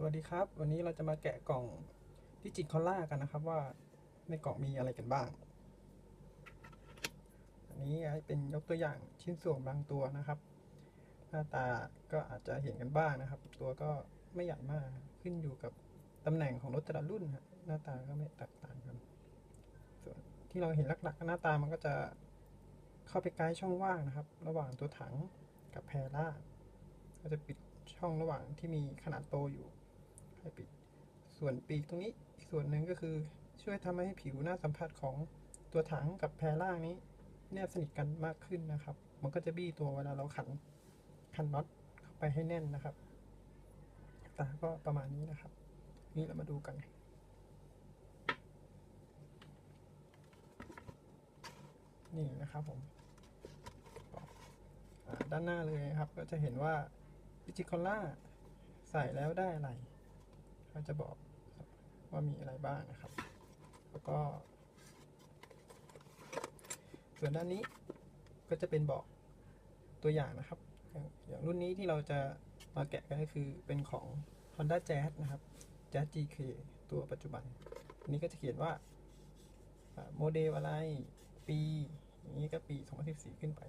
สวัสดีครับ วันนี้เราจะมาแกะกล่องดิจิคอล่ากันนะครับว่าในกล่องมีอะไรกันบ้าง อันนี้เป็นยกตัวอย่างชิ้นส่วนบางตัวนะครับ หน้าตาก็อาจจะเห็นกันบ้างนะครับ ตัวก็ไม่ใหญ่มากขึ้นอยู่กับตำแหน่งของรถแต่ละรุ่นฮะหน้าตาก็ไม่แตกต่างกัน ส่วนที่เราเห็นหลักๆ หน้าตามันก็จะเข้าไปใกล้ช่องว่างนะครับ ระหว่างตัวถังกับแพรล่าก็จะปิดช่องระหว่างที่มีขนาดโตอยู่ ให้ปิด ส่วนปีกตรงนี้อีกส่วนหนึ่งก็คือช่วยทำให้ผิวหน้าสัมผัสของตัวถังกับแพรล่างนี้ แนบสนิทกันมากขึ้นนะครับ มันก็จะบี้ตัวเวลาเราขันขันน็อตเข้าไปให้แน่นนะครับตาก็ประมาณนี้นะครับ นี่เรามาดูกันนี่นะครับผมด้านหน้าเลยนะครับ ก็จะเห็นว่าดิจิคอล่าใส่แล้วได้อะไร เขาจะบอกว่ามีอะไรบ้างนะครับ แล้วก็ ส่วนด้านนี้ก็จะเป็นบอกตัวอย่างนะครับ อย่างรุ่นนี้ที่เราจะมาแกะกันก็คือเป็นของ Honda Jazz นะครับ Jazz GK ตัวปัจจุบัน อันนี้ก็จะเขียนว่าโมเดลอะไร ปีอย่างนี้ก็ปี 2014 ขึ้นไป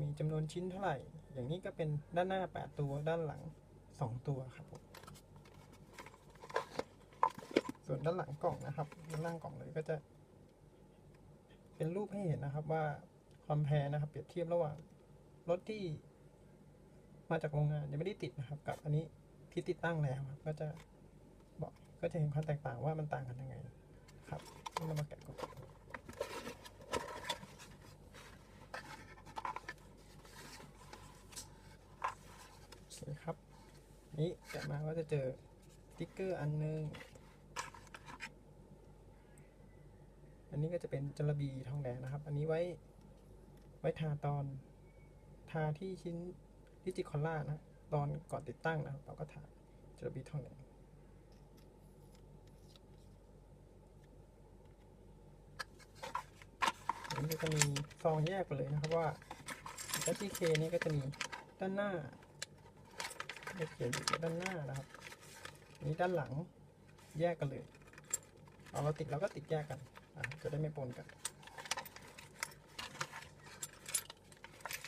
มีจำนวนชิ้นเท่าไหร่ อย่างนี้ก็เป็นด้านหน้า 8 ตัว ด้านหลัง 2 ตัวครับผม ส่วนด้านหลังกล่องนะครับด้านล่างกล่องเลยก็จะ เป็นรูปให้เห็นนะครับว่าความแพรนะครับ เปรียบเทียบระหว่างรถที่มาจากโรงงานยังไม่ได้ติดนะครับ กับอันนี้ที่ติดตั้งแล้วครับ ก็จะบอกก็จะเห็นความแตกต่างว่ามันต่างกันยังไงครับนี่เรามาแกะกล่องครับ นี่แกะมาก็จะเจอติ๊กเกอร์อันหนึง นนี้ก็จะเป็นจระบีทองแดงนะครับ อันนี้ไว้ไว้ทาตอนทาที่ชิ้นดิจิคอล่านะ ตอนก่อนติดตั้งนะครับเราก็ทาจระบีทองแดงอันนี้ก็จะมีซองแยกไปเลยนะครับว่าดัชชี่เคนี่ก็จะมีด้านหน้าจะเขียนอยู่ด้านหน้านะครับ นี้ด้านหลังแยกกันเลยเอาเราติดเราก็ติดแยกกัน จะได้ไม่ปนกัน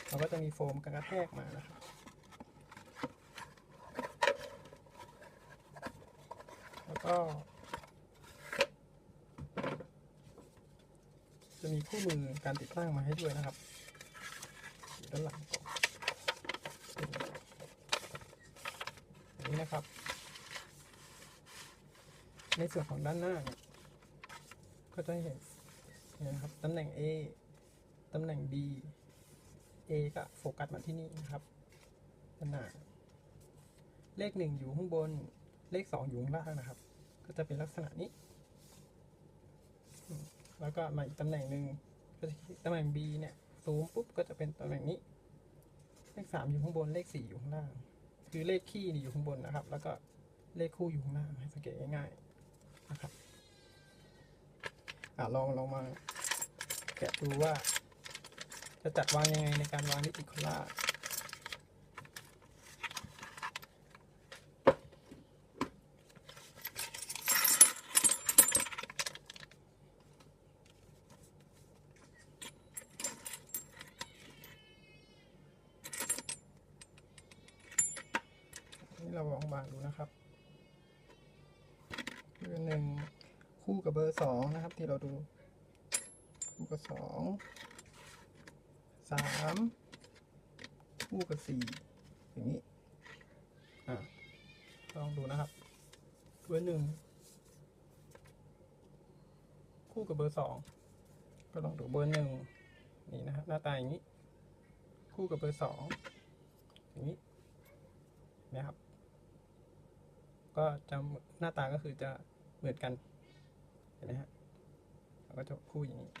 เราก็จะมีโฟมกระแทกมานะครับแล้วก็ จะมีคู่มือการติดตั้งมาให้ด้วยนะครับอยู่ด้านหลังก่อนนี้นะครับ ในส่วนของด้านหน้าเนี่ย ก็จะเห็นนะครับตำแหน่ง A ตำแหน่ง B A ก็โฟกัสมาที่นี่นะครับด้านหนาเลขหนึ่งอยู่ข้างบน เลขสองอยู่ข้างล่างนะครับ ก็จะเป็นลักษณะนี้ แล้วก็มาอีกตำแหน่งหนึ่งก็จะตำแหน่ง B เนี่ยซูมปุ๊บก็จะเป็นตำแหน่งนี้ เลขสามอยู่ข้างบน เลขสี่อยู่ข้างล่าง คือเลขคี่นี่อยู่ข้างบนนะครับ แล้วก็เลขคู่อยู่ข้างล่างให้สังเกตง่ายๆนะครับ อะลองลองมาแกะดูว่า จะจัดวางยังไงในการวางนิติคอล่าเราลองวางดูนะครับเบอหนึ่ง คู่กับเบอร์สองนะครับ ที่เราดู คู่กับสองสามคู่กับสี่อย่างนี้อะลองดูนะครับ เบอร์หนึ่งคู่กับเบอร์สองก็ลองดูเบอร์หนึ่งนี่นะครับหน้าตาอย่างนี้ คู่กับเบอร์สองอย่างนี้นะครับ ก็จะหน้าตาก็คือจะเหมือนกันเห็นไหมฮะเราก็จะคู่อย่างนี้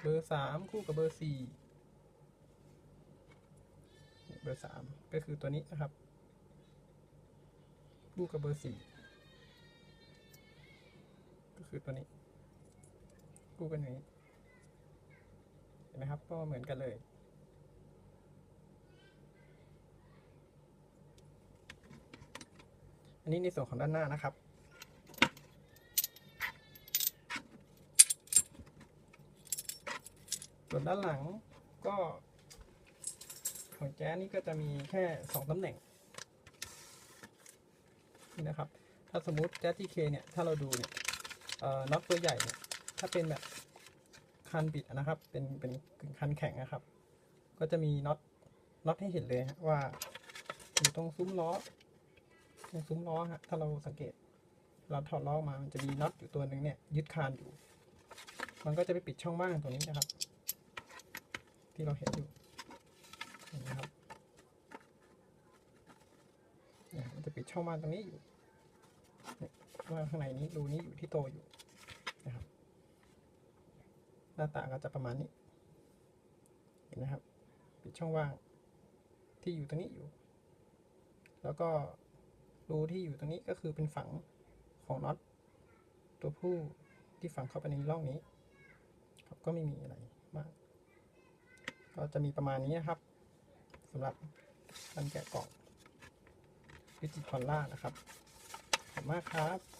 เบอร์สามคู่กับเบอร์สี่นี่เบอร์สามก็คือตัวนี้นะครับ คู่กับเบอร์สี่ก็คือตัวนี้ คู่กันอย่างนี้ เห็นไหมครับก็เหมือนกันเลยอันนี้ในส่วนของด้านหน้านะครับ ส่วนด้านหลังก็ของแจ๊นี่ก็จะมีแค่สองตำแหน่งนี่นะครับ ถ้าสมมุติแจ๊ทีเคเนี่ย ถ้าเราดูเนี่ยน็อตตัวใหญ่เนี่ยถ้าเป็นแบบคันบิดนะครับ เป็นเป็นคันแข็งนะครับ ก็จะมีน็อตน็อตให้เห็นเลยว่าอยู่ตรงซุ้มล้อในซุ้มล้อฮะถ้าเราสังเกต เราถอดล้อมามันจะมีน็อตอยู่ตัวหนึ่งเนี่ยยึดคานอยู่ มันก็จะไปปิดช่องว่างตรงนี้นะครับ ที่เราเห็นอยู่นไหมครับมันจะปิดช่องว่างตรงนี้อยู่ว่างข้างในนี้รูนี้อยู่ที่โตอยู่นะครับ หน้าตาก็จะประมาณนี้ เห็นไหมครับ ปิดช่องว่างที่อยู่ตรงนี้อยู่ แล้วก็รูที่อยู่ตรงนี้ก็คือเป็นฝังของน็อตตัวผู้ที่ฝังเข้าไปในร่องนี้ ครับก็ไม่มีอะไรมาก ก็จะมีประมาณนี้นะครับสำหรับการแกะกล่องดิจิตรคอนล่านะครับขอบคุณมากครับ